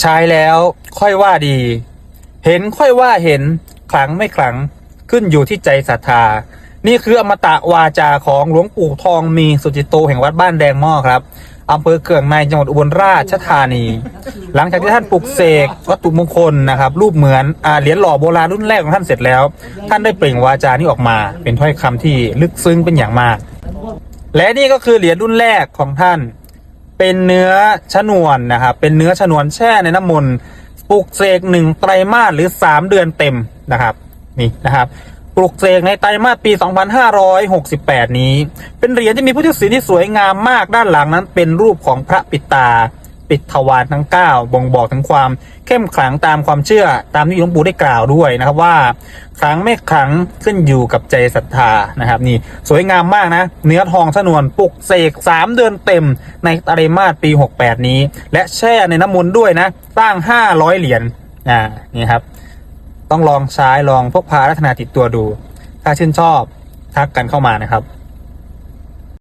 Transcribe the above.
ใช้แล้วค่อยว่าดี เห็นค่อยว่าเห็นขลังไม่ขลังขึ้นอยู่ที่ใจศรัทธา นี่คืออมตะวาจาของหลวงปู่ทองมีสุจิโตแห่งวัดบ้านแดงหม้อครับอำเภอเกืองในจังหวัดอุบลราชธานี หลังจากที่ท่านปลุกเสกวัตถุมงคลนะครับ รูปเหมือนอาเหรียญหล่อโบราณรุ่นแรกของท่านเสร็จแล้ว ท่านได้เปล่งวาจานี้ออกมา เป็นถ้อยคำที่ลึกซึ้งเป็นอย่างมาก และนี่ก็คือเหรียญรุ่นแรกของท่าน เป็นเนื้อชนวนนะครับเป็นเนื้อชนวนแช่ในน้ำมนต์ปลุกเสกหนึ่งไตรมาสหรือสามเดือนเต็มนะครับนี่นะครับปลุกเสกในไตรมาสปี 2568 นี้ เป็นเหรียญที่มีพุทธศิลป์ที่สวยงามมากด้านหลังนั้นเป็นรูปของพระปิตา ปิดทวารทั้ง 9 บ่งบอกถึงความเข้มขลังตามความเชื่อตามที่หลวงปู่ได้กล่าวด้วยนะครับว่าขลังไม่ขลังขึ้นอยู่กับใจศรัทธานะครับนี่สวยงามมากนะ เนื้อทองชนวนปลุกเสก 3 เดือนเต็มในตรมาสปี 68 นี้ และแช่ในน้ำมนต์ด้วยนะสร้าง 500 เหรียญอ่านี่ครับ ต้องลองใช้ลองพกพาลักษณะติดตัวดู ถ้าชื่นชอบทักกันเข้ามานะครับ